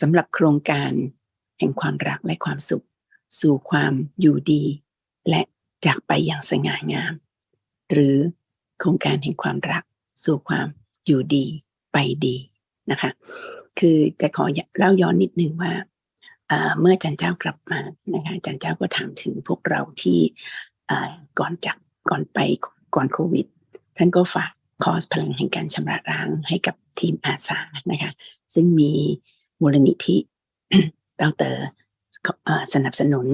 สำหรับโครงการแห่งความรักและความสุข สู่ความอยู่ดี และจากไปอย่างสง่างาม หรือโครงการแห่งความรัก สู่ความอยู่ดีไปดีนะคะ คือจะขอเล่าย้อนนิดนึงว่าเมื่อจันเจ้ากลับมานะคะจันเจ้าก็ถามถึงพวกเราที่ก่อนจากก่อนไปก่อนโควิด ท่านก็ฝากคอร์สพลังแห่งการชำระล้างให้กับทีมอาสานะคะ ซึ่งมี มูลนิธิดาเตอร์สนับสนุน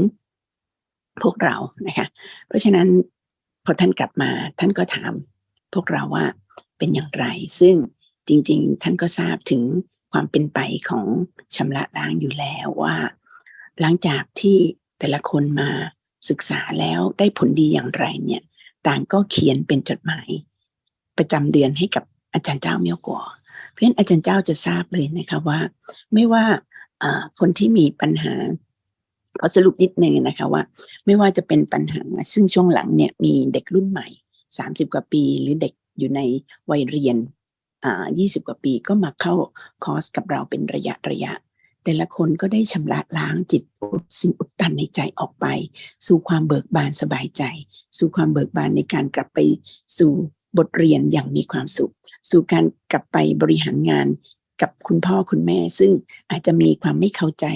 พวกเรานะคะ เพราะฉะนั้นพอท่านกลับมาท่านก็ถามพวกเราว่าเป็นอย่างไร ซึ่งจริง ๆ ท่านก็ทราบถึงความเป็นไปของชำระล้างอยู่แล้วว่า หลังจากที่แต่ละคนมาศึกษาแล้วได้ผลดีอย่างไรเนี่ย ต่างก็เขียนเป็นจดหมาย ประจำเดือนให้กับอาจารย์เจ้าเมียวกัว เพราะฉะนั้นอาจารย์เจ้าจะทราบเลยนะคะว่า ไม่ว่าคนที่มีปัญหาขอสรุปนิดนึงนะคะว่า ไม่ว่าจะเป็นปัญหา ซึ่งช่วงหลังเนี่ยมีเด็กรุ่นใหม่สามสิบกว่าปี หรือเด็กอยู่ในวัยเรียนอ่ายี่สิบกว่าปีก็มาเข้าคอร์สกับเราเป็นระยะระยะ แต่ละคนก็ได้ชำระล้างจิตสิ่งอุดตันในใจออกไป สู่ความเบิกบานสบายใจ สู่ความเบิกบานในการกลับไปสู่ บทเรียนอย่างมีความสุข สู่การกลับไปบริหารงานกับคุณพ่อคุณแม่ ซึ่งอาจจะมีความไม่เข้าใจ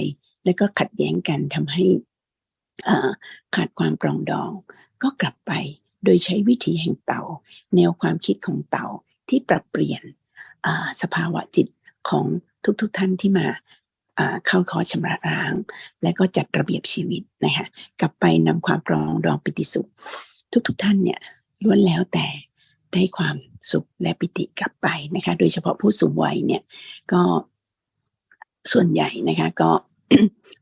และก็ขัดแย้งกันทำให้ขาดความปรองดอง ก็กลับไปโดยใช้วิธีแห่งเต่า แนวความคิดของเต่าที่ปรับเปลี่ยนสภาวะจิตของทุกๆทท่านที่มาเข้าคอชำระล้าง และก็จัดระเบียบชีวิตนะคะกลับไปนำความปรองดองปิติสุข ทุกๆทท่านเนี่ยล้วนแล้วแต่ ได้ความสุขและปิติกลับไปนะคะ โดยเฉพาะผู้สูงวัยเนี่ยก็ส่วนใหญ่นะคะก็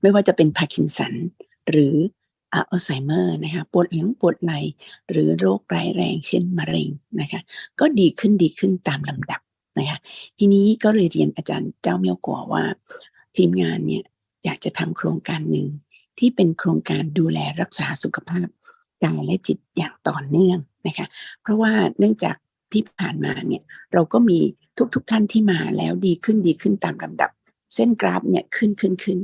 ไม่ว่าจะเป็นพาร์กินสันหรืออัลไซเมอร์นะคะปวดหลังปวดไหลหรือโรคร้ายแรงเช่นมะเร็งนะคะก็ดีขึ้นดีขึ้นตามลำดับนะคะทีนี้ก็เลยเรียนอาจารย์เจ้าเมียวกัวว่า ทีมงานเนี่ยอยากจะทำโครงการหนึ่งที่เป็นโครงการดูแลรักษาสุขภาพกายและจิตอย่างต่อเนื่อง นะคะเพราะว่าเนื่องจากที่ผ่านมาเนี่ยเราก็มีทุกๆทท่านที่มาแล้วดีขึ้นดีขึ้นตามลำดับ เส้นกราฟเนี่ยขึ้นขึ้นขึ้น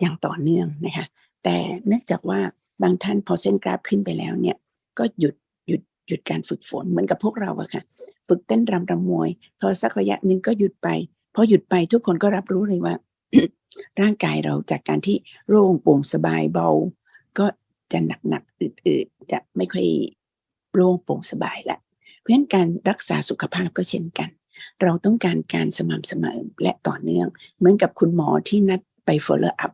อย่างต่อเนื่องนะคะแต่เนื่องจากว่าบางท่านพอเส้นกราฟขึ้นไปแล้วเนี่ยก็หยุดหยุดหยุดการฝึกฝนเหมือนกับพวกเราอะค่ะ ฝึกเต้นรำรำมวยพอสักระยะหนึ่งก็หยุดไปพอหยุดไปทุกคนก็รับรู้เลยว่า ร่างกายเราจากการที่โล่งโปร่งสบายเบา ก็จะหนักหนักอืดๆจะไม่ค่อย โล่งโปร่งสบายละเพราะฉะนั้นการรักษาสุขภาพก็เช่นกัน เราต้องการการสม่ำเสมอและต่อเนื่อง เหมือนกับคุณหมอที่นัดไป follow up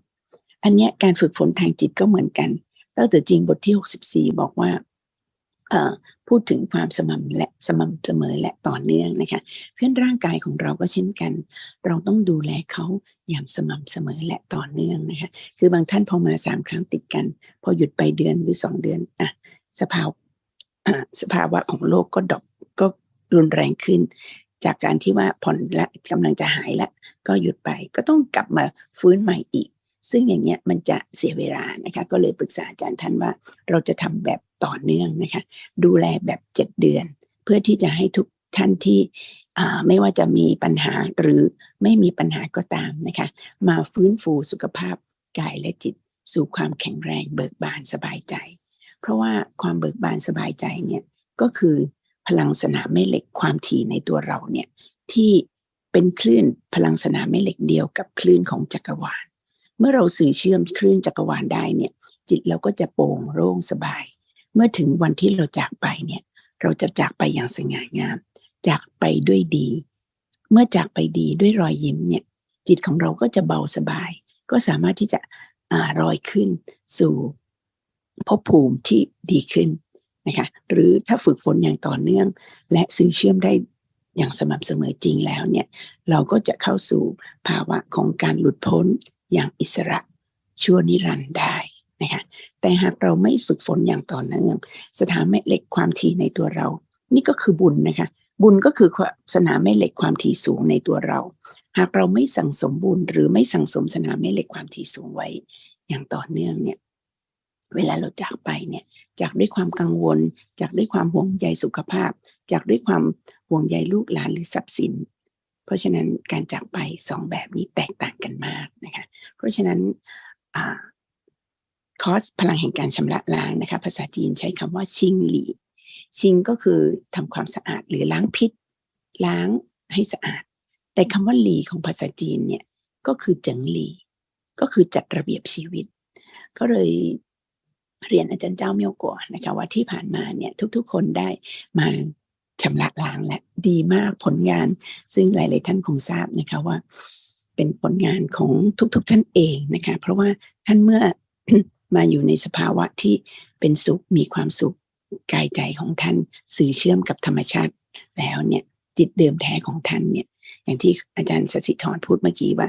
อันนี้การฝึกฝนทางจิตก็เหมือนกันแล้วแต่จริงบทที่ 64 บอกว่าพูดถึงความสม่ำและสม่ำเสมอและต่อเนื่องนะคะเพื่อนร่างกายของเราก็เช่นกัน เราต้องดูแลเขาอย่างสม่ำเสมอและต่อเนื่องนะคะคือบางท่านพอมาสามครั้งติดกัน พอหยุดไปเดือนหรือสองเดือนอะสภาวะ สภาวะของโลกก็ดอกก็รุนแรงขึ้น จากการที่ว่าผ่อนและกำลังจะหายแล้วก็หยุดไปก็ต้องกลับมาฟื้นใหม่อีก ซึ่งอย่างเงี้ยมันจะเสียเวลานะคะก็เลยปรึกษาอาจารย์ท่านว่าเราจะทำแบบต่อเนื่องนะคะดูแลแบบเจ็ดเดือน เพื่อที่จะให้ทุกท่านที่ไม่ว่าจะมีปัญหาหรือไม่มีปัญหาก็ตามนะคะ มาฟื้นฟูสุขภาพกายและจิต สู่ความแข็งแรงเบิกบานสบายใจ เพราะว่าความเบิกบานสบายใจเนี่ยก็คือพลังสนามแม่เหล็กความถี่ในตัวเราเนี่ยที่เป็นคลื่นพลังสนามแม่เหล็กเดียวกับคลื่นของจักรวาล เมื่อเราสื่อเชื่อมคลื่นจักรวาลได้เนี่ยจิตเราก็จะโปร่งโล่งสบาย เมื่อถึงวันที่เราจากไปเนี่ยเราจะจากไปอย่างสง่างาม จากไปด้วยดี เมื่อจากไปดีด้วยรอยยิ้มเนี่ยจิตของเราก็จะเบาสบาย ก็สามารถที่จะอ่ารอยขึ้นสู่ ภพภูมิที่ดีขึ้นนะคะหรือถ้าฝึกฝนอย่างต่อเนื่อง และสื่อเชื่อมได้อย่างสม่ำเสมอจริงแล้วเนี่ยเราก็จะเข้าสู่ภาวะของการหลุดพ้นอย่างอิสระชั่วนิรันดร์ได้นะคะแต่หากเราไม่ฝึกฝนอย่างต่อเนื่องสถานแม่เหล็กความถี่ในตัวเรา นี่ก็คือบุญนะคะ บุญก็คือสนามแม่เหล็กความถี่สูงในตัวเรา หากเราไม่สั่งสมบุญหรือไม่สั่งสมสนามแม่เหล็กความถี่สูงไว้ อย่างต่อเนื่องเนี่ย เวลาเราจากไปเนี่ยจากด้วยความกังวล จากด้วยความห่วงใยสุขภาพ จากด้วยความห่วงใยลูกหลานหรือทรัพย์สิน เพราะฉะนั้นการจากไปสองแบบนี้แตกต่างกันมากนะคะเพราะฉะนั้นคอสพลังแห่งการชำระล้างนะคะภาษาจีนใช้คำว่าชิงหลีชิงก็คือทำความสะอาดหรือล้างพิษ ล้างให้สะอาด แต่คำว่าหลีของภาษาจีนเนี่ยก็คือเจิงหลีก็คือจัดระเบียบชีวิต ก็เลย เรียนอาจารย์เจ้าเมียวกัวนะคะว่าที่ผ่านมาเนี่ยทุกๆ คนได้มาชำระล้างและดีมากผลงาน ซึ่งหลาย ๆ ท่านคงทราบนะคะว่า เป็นผลงานของทุกๆทท่านเองนะคะเพราะว่าท่านเมื่อมาอยู่ในสภาวะที่เป็นสุขมีความสุขกายใจของท่านสื่อเชื่อมกับธรรมชาติแล้วเนี่ยจิตเดิมแท้ของท่านเนี่ยอย่างที่อาจารย์สศิธรพูดเมื่อกี้ว่า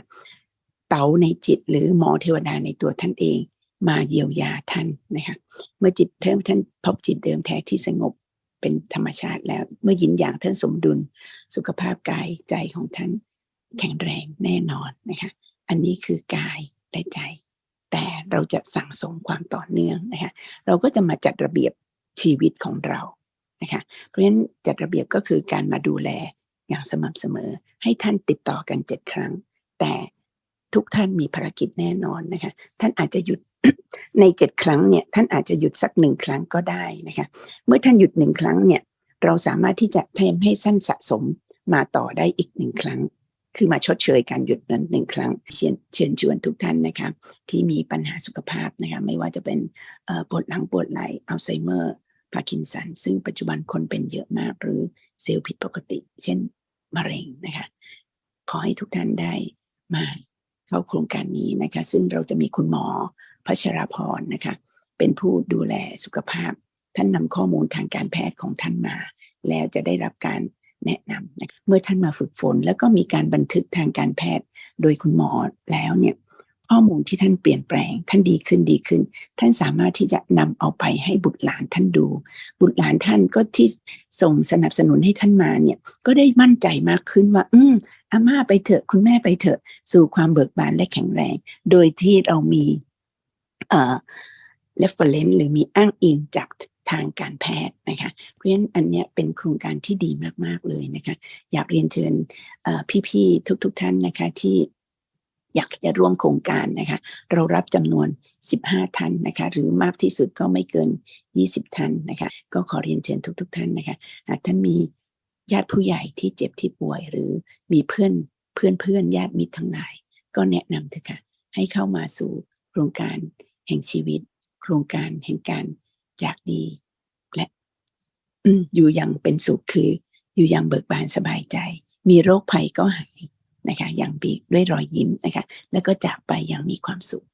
เตาในจิตหรือหมอเทวดาในตัวท่านเอง มาเยียวยาท่านนะคะเมื่อจิตเทิมท่านพบจิตเดิมแท้ที่สงบเป็นธรรมชาติแล้ว เมื่อยินอย่างท่านสมดุลสุขภาพกายใจของท่านแข็งแรงแน่นอนนะคะอันนี้คือกายและใจ แต่เราจะสั่งสมความต่อเนื่องนะคะเราก็จะมาจัดระเบียบชีวิตของเรานะคะเพราะฉะนั้นจัดระเบียบก็คือการมาดูแลอย่างสม่ำเสมอ ให้ท่านติดต่อกันเจ็ดครั้ง แต่ทุกท่านมีภารกิจแน่นอนนะคะท่านอาจจะหยุด ในเจ็ดครั้งเนี่ยท่านอาจจะหยุดสักหนึ่งครั้งก็ได้นะคะเมื่อท่านหยุดหนึ่งครั้งเนี่ยเราสามารถที่จะทำให้สั้นสะสมมาต่อได้อีกหนึ่งครั้ง คือมาชดเชยการหยุดนั้นหนึ่งครั้งเชิญเชิญชวนทุกท่านนะคะที่มีปัญหาสุขภาพนะคะไม่ว่าจะเป็นปวดหลังปวดไหล่อัลไซเมอร์พาร์กินสันซึ่งปัจจุบันคนเป็นเยอะมากหรือเซลล์ผิดปกติ เช่นมะเร็งนะคะขอให้ทุกท่านได้มา เข้าโครงการนี้นะคะซึ่งเราจะมีคุณหมอพัชราพรนะคะเป็นผู้ดูแลสุขภาพ ท่านนำข้อมูลทางการแพทย์ของท่านมา แล้วจะได้รับการแนะนำนะเมื่อท่านมาฝึกฝน แล้วก็มีการบันทึกทางการแพทย์ โดยคุณหมอแล้วเนี่ย ข้อมูลที่ท่านเปลี่ยนแปลง ท่านดีขึ้นดีขึ้น ท่านสามารถที่จะนำเอาไปให้บุตรหลานท่านดู บุตรหลานท่านก็ที่ส่งสนับสนุนให้ท่านมาเนี่ยก็ได้มั่นใจมากขึ้นว่า อืมอาม่าไปเถอะคุณแม่ไปเถอะ สู่ความเบิกบานและแข็งแรง โดยที่เรามีเอ่อ reference หรือมีอ้างอิงจากทางการแพทย์นะคะ เพราะฉะนั้นอันเนี้ยเป็นโครงการที่ดีมากๆเลยนะคะ อยากเรียนเชิญพี่ๆทุกๆท่านนะคะที่ อยากจะร่วมโครงการนะคะ เรารับจำนวน 15 ท่านนะคะ หรือมากที่สุดก็ไม่เกิน 20 ท่านนะคะ ก็ขอเรียนเชิญทุกๆท่านนะคะ หากท่านมีญาติผู้ใหญ่ที่เจ็บที่ป่วย หรือมีเพื่อนเพื่อนเพื่อนญาติมิตรทั้งหลาย ก็แนะนำเถอะค่ะ ให้เข้ามาสู่โครงการแห่งชีวิต โครงการแห่งการจากดี และอยู่อย่างเป็นสุขคือ อยู่อย่างเบิกบานสบายใจ มีโรคภัยก็หาย นะคะอย่างบีด้วยรอยยิ้มนะคะแล้วก็จากไปอย่างมีความสุข